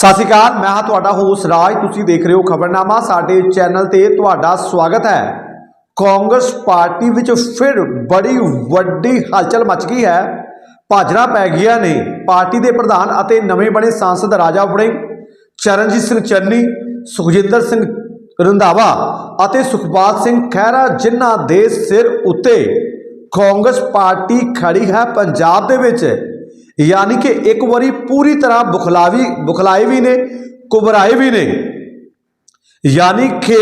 ਸਤਿ ਸ਼੍ਰੀ ਅਕਾਲ, ਮੈਂ ਹਾਂ ਤੁਹਾਡਾ ਹੋਸ਼ ਰਾਜ। ਤੁਸੀਂ ਦੇਖ ਰਹੇ ਹੋ ਖਬਰਨਾਮਾ। ਸਾਡੇ ਚੈਨਲ ਤੇ ਤੁਹਾਡਾ ਸਵਾਗਤ ਹੈ। ਕਾਂਗਰਸ ਪਾਰਟੀ ਵਿੱਚ ਫਿਰ ਬੜੀ ਵੱਡੀ ਹਲਚਲ ਮਚ ਗਈ ਹੈ। ਭਾਜੜਾ ਪੈ ਗਈਆਂ ਨੇ। ਪਾਰਟੀ ਦੇ ਪ੍ਰਧਾਨ ਅਤੇ ਨਵੇਂ ਬਣੇ ਸਾਂਸਦ ਰਾਜਾ ਵੜਿੰਗ ਚਰਨਜੀਤ ਸਿੰਘ ਚੰਨੀ, ਸੁਖਜਿੰਦਰ ਸਿੰਘ ਰੰਧਾਵਾ ਅਤੇ ਸੁਖਪਾਲ ਸਿੰਘ ਖਹਿਰਾ ਜਿਨ੍ਹਾਂ ਦੇ ਸਿਰ ਉੱਤੇ ਕਾਂਗਰਸ ਪਾਰਟੀ ਖੜੀ ਹੈ ਪੰਜਾਬ ਦੇ ਵਿੱਚ। ਯਾਨੀ ਕਿ ਇੱਕ ਵਾਰੀ ਪੂਰੀ ਤਰ੍ਹਾਂ ਬੁਖਲਾਵੀ ਬੁਖਲਾਏ ਵੀ ਨੇ, ਕੁਬਰਾਏ ਵੀ ਨੇ। ਯਾਨੀ ਕਿ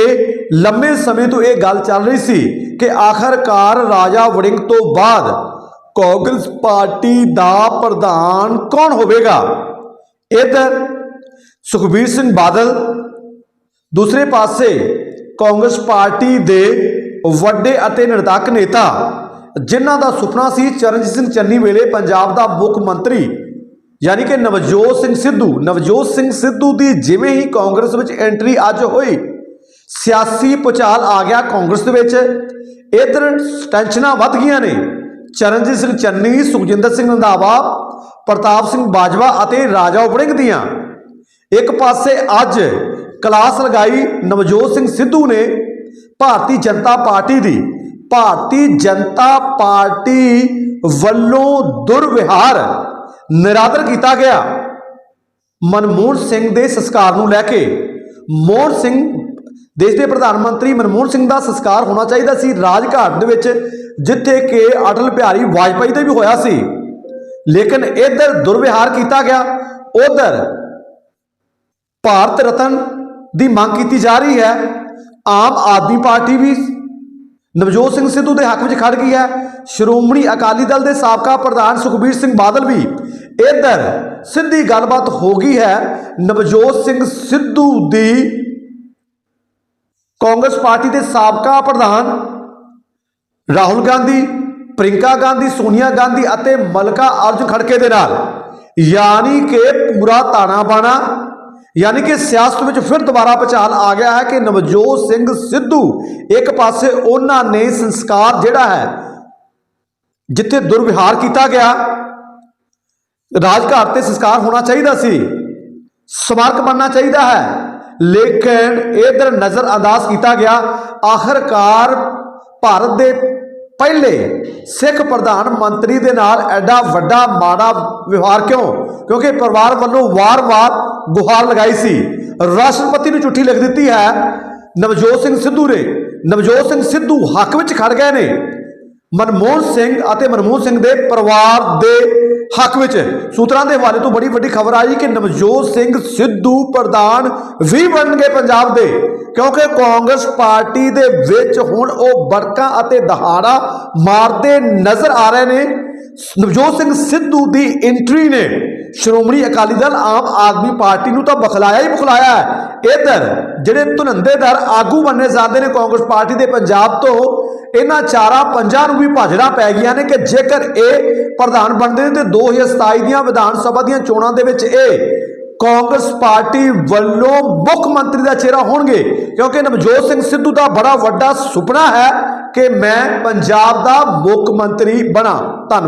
ਲੰਮੇ ਸਮੇਂ ਤੋਂ ਇਹ ਗੱਲ ਚੱਲ ਰਹੀ ਸੀ ਕਿ ਆਖਰਕਾਰ ਰਾਜਾ ਵੜਿੰਗ ਤੋਂ ਬਾਅਦ ਕਾਂਗਰਸ ਪਾਰਟੀ ਦਾ ਪ੍ਰਧਾਨ ਕੌਣ ਹੋਵੇਗਾ? ਇਧਰ ਸੁਖਬੀਰ ਸਿੰਘ ਬਾਦਲ, ਦੂਸਰੇ ਪਾਸੇ ਕਾਂਗਰਸ ਪਾਰਟੀ ਦੇ ਵੱਡੇ ਅਤੇ ਨਿਰਧਾਕ ਨੇਤਾ ਜਿਨ੍ਹਾਂ ਦਾ ਸੁਪਨਾ ਸੀ ਚਰਨਜੀਤ ਸਿੰਘ ਚੰਨੀ ਵੇਲੇ ਪੰਜਾਬ ਦਾ ਮੁੱਖ ਮੰਤਰੀ, ਯਾਨੀ ਕਿ ਨਵਜੋਤ ਸਿੰਘ ਸਿੱਧੂ। ਨਵਜੋਤ ਸਿੰਘ ਸਿੱਧੂ ਦੀ ਜਿਵੇਂ ਹੀ ਕਾਂਗਰਸ ਵਿੱਚ ਐਂਟਰੀ ਅੱਜ ਹੋਈ, ਸਿਆਸੀ ਪੁਚਾਲ ਆ ਗਿਆ ਕਾਂਗਰਸ ਦੇ ਵਿੱਚ। ਇਧਰ ਟੈਨਸ਼ਨਾਂ ਵੱਧ ਗਈਆਂ ਨੇ। ਚਰਨਜੀਤ ਸਿੰਘ ਚੰਨੀ, ਸੁਖਜਿੰਦਰ ਸਿੰਘ ਰੰਧਾਵਾ, ਪ੍ਰਤਾਪ ਸਿੰਘ ਬਾਜਵਾ ਅਤੇ ਰਾਜਾ ਵੜਿੰਗ ਦੀਆਂ। ਇੱਕ ਪਾਸੇ ਅੱਜ ਕਲਾਸ ਲਗਾਈ ਨਵਜੋਤ ਸਿੰਘ ਸਿੱਧੂ ਨੇ ਭਾਰਤੀ ਜਨਤਾ ਪਾਰਟੀ ਦੀ। ਭਾਰਤੀ ਜਨਤਾ ਪਾਰਟੀ ਵੱਲੋਂ ਦੁਰਵਿਹਾਰ ਨਿਰਾਦਰ ਕੀਤਾ ਗਿਆ। ਮਨਮੋਹਨ ਸਿੰਘ ਦੇ ਸੰਸਕਾਰ ਨੂੰ ਲੈ ਕੇ ਮੋਹਨ ਸਿੰਘ, ਦੇਸ਼ ਦੇ ਪ੍ਰਧਾਨ ਮੰਤਰੀ ਮਨਮੋਹਨ ਸਿੰਘ ਦਾ ਸੰਸਕਾਰ ਹੋਣਾ ਚਾਹੀਦਾ ਸੀ। ਰਾਜਘਾਟ ਦੇ ਵਿੱਚ ਜਿੱਥੇ ਕਿ ਅਟਲ ਬਿਹਾਰੀ ਵਾਜਪਾਈ ਦਾ ਵੀ ਹੋਇਆ ਸੀ। ਲੇਕਿਨ ਇੱਧਰ ਦੁਰਵਿਹਾਰ ਕੀਤਾ ਗਿਆ। ਉਧਰ ਭਾਰਤ ਰਤਨ ਦੀ ਮੰਗ ਕੀਤੀ ਜਾ ਰਹੀ ਹੈ। ਆਮ ਆਦਮੀ ਪਾਰਟੀ ਵੀ ਨਵਜੋਤ ਸਿੰਘ ਸਿੱਧੂ ਦੇ ਹੱਕ ਵਿੱਚ ਖੜ ਗਈ ਹੈ। ਸ਼੍ਰੋਮਣੀ ਅਕਾਲੀ ਦਲ ਦੇ ਸਾਬਕਾ ਪ੍ਰਧਾਨ ਸੁਖਬੀਰ ਸਿੰਘ ਬਾਦਲ ਵੀ ਇੱਧਰ ਸਿੱਧੀ ਗੱਲਬਾਤ ਹੋ ਗਈ ਹੈ। ਨਵਜੋਤ ਸਿੰਘ ਸਿੱਧੂ ਦੀ ਕਾਂਗਰਸ ਪਾਰਟੀ ਦੇ ਸਾਬਕਾ ਪ੍ਰਧਾਨ ਰਾਹੁਲ ਗਾਂਧੀ ਪ੍ਰਿੰਕਾ ਗਾਂਧੀ, ਸੋਨੀਆ ਗਾਂਧੀ ਅਤੇ ਮਲਕਾ ਅਰਜੁਨ ਖੜਕੇ ਦੇ ਨਾਲ, ਯਾਨੀ ਕਿ ਪੂਰਾ ਤਾਣਾ ਬਾਣਾ ਯਾਨੀ ਕਿ ਸਿਆਸਤ ਵਿੱਚ ਫਿਰ ਦੁਬਾਰਾ ਪਛਾਣ ਆ ਗਿਆ ਹੈ ਕਿ ਨਵਜੋਤ ਸਿੰਘ ਸਿੱਧੂ ਇੱਕ ਪਾਸੇ ਉਹਨਾਂ ਨੇ ਸੰਸਕਾਰ ਜਿਹੜਾ ਹੈ, ਜਿੱਥੇ ਦੁਰਵਿਹਾਰ ਕੀਤਾ ਗਿਆ, ਰਾਜਘਾਟ ਤੇ ਸੰਸਕਾਰ ਹੋਣਾ ਚਾਹੀਦਾ ਸੀ, ਸਮਾਰਕ ਬਣਨਾ ਚਾਹੀਦਾ ਹੈ। ਲੇਕਿਨ ਇਧਰ ਨਜ਼ਰ ਅੰਦਾਜ਼ ਕੀਤਾ ਗਿਆ, ਆਖਰਕਾਰ ਭਾਰਤ ਦੇ ਪਹਿਲੇ ਸਿੱਖ ਪ੍ਰਧਾਨ ਮੰਤਰੀ ਦੇ ਨਾਲ ਐਡਾ ਵੱਡਾ ਮਾੜਾ ਵਿਵਹਾਰ ਕਿਉਂ? ਕਿਉਂਕਿ ਪਰਿਵਾਰ ਵੱਲੋਂ ਵਾਰ-ਵਾਰ ਗੁਹਾਰ ਲਗਾਈ ਸੀ। ਰਾਸ਼ਟਰਪਤੀ ਨੂੰ ਚਿੱਠੀ ਲਿਖ ਦਿੱਤੀ ਹੈ, ਨਵਜੋਤ ਸਿੰਘ ਸਿੱਧੂ ਨੇ, ਨਵਜੋਤ ਸਿੰਘ ਸਿੱਧੂ ਹੱਕ ਵਿੱਚ ਖੜ ਗਏ ਨੇ। ਮਨਮੋਹਨ ਸਿੰਘ ਅਤੇ ਮਨਮੋਹਨ ਸਿੰਘ ਦੇ ਪਰਿਵਾਰ ਦੇ ਹੱਕ ਵਿੱਚ। ਸੂਤਰਾਂ ਦੇ ਹਵਾਲੇ ਤੋਂ ਬੜੀ ਵੱਡੀ ਖਬਰ ਆਈ ਕਿ ਨਵਜੋਤ ਸਿੰਘ ਸਿੱਧੂ ਪ੍ਰਧਾਨ ਵੀ ਬਣਨਗੇ ਪੰਜਾਬ ਦੇ, ਕਿਉਂਕਿ ਕਾਂਗਰਸ ਪਾਰਟੀ ਦੇ ਵਿੱਚ ਹੁਣ ਉਹ ਬੜਕਾ ਅਤੇ ਦਹਾੜਾ ਮਾਰਦੇ ਨਜ਼ਰ ਆ ਰਹੇ ਨੇ। ਨਵਜੋਤ ਸਿੰਘ ਸਿੱਧੂ ਦੀ ਐਂਟਰੀ ਨੇ ਸ਼੍ਰੋਮਣੀ ਅਕਾਲੀ ਦਲ ਆਮ ਆਦਮੀ ਪਾਰਟੀ ਨੂੰ ਤਾਂ ਬਖਲਾਇਆ ਹੀ ਬਖਲਾਇਆ ਹੈ। ਇਧਰ ਜਿਹੜੇ ਧੁਨੰਦੇਦਾਰ ਆਗੂ ਮੰਨੇ ਜਾਂਦੇ ਨੇ ਕਾਂਗਰਸ ਪਾਰਟੀ ਦੇ ਪੰਜਾਬ ਤੋਂ, ਇਹਨਾਂ ਚਾਰਾਂ ਪੰਜਾਂ ਨੂੰ ਵੀ ਭਾਜੜਾ ਪੈ ਗਈਆਂ ਨੇ ਕਿ ਜੇਕਰ ਇਹ ਪ੍ਰਧਾਨ ਬਣਦੇ ਨੇ ਤੇ 2027 ਦੀਆਂ ਵਿਧਾਨ ਸਭਾ ਦੀਆਂ ਚੋਣਾਂ ਦੇ ਵਿੱਚ ਇਹ ਕਾਂਗਰਸ ਪਾਰਟੀ ਵੱਲੋਂ ਮੁੱਖ ਮੰਤਰੀ ਦਾ ਚਿਹਰਾ ਹੋਣਗੇ। ਕਿਉਂਕਿ ਨਵਜੋਤ ਸਿੰਘ ਸਿੱਧੂ ਦਾ ਬੜਾ ਵੱਡਾ ਸੁਪਨਾ ਹੈ ਕਿ ਮੈਂ ਪੰਜਾਬ ਦਾ ਮੁੱਖ ਮੰਤਰੀ ਬਣਾ। ਧੰਨਵਾਦ।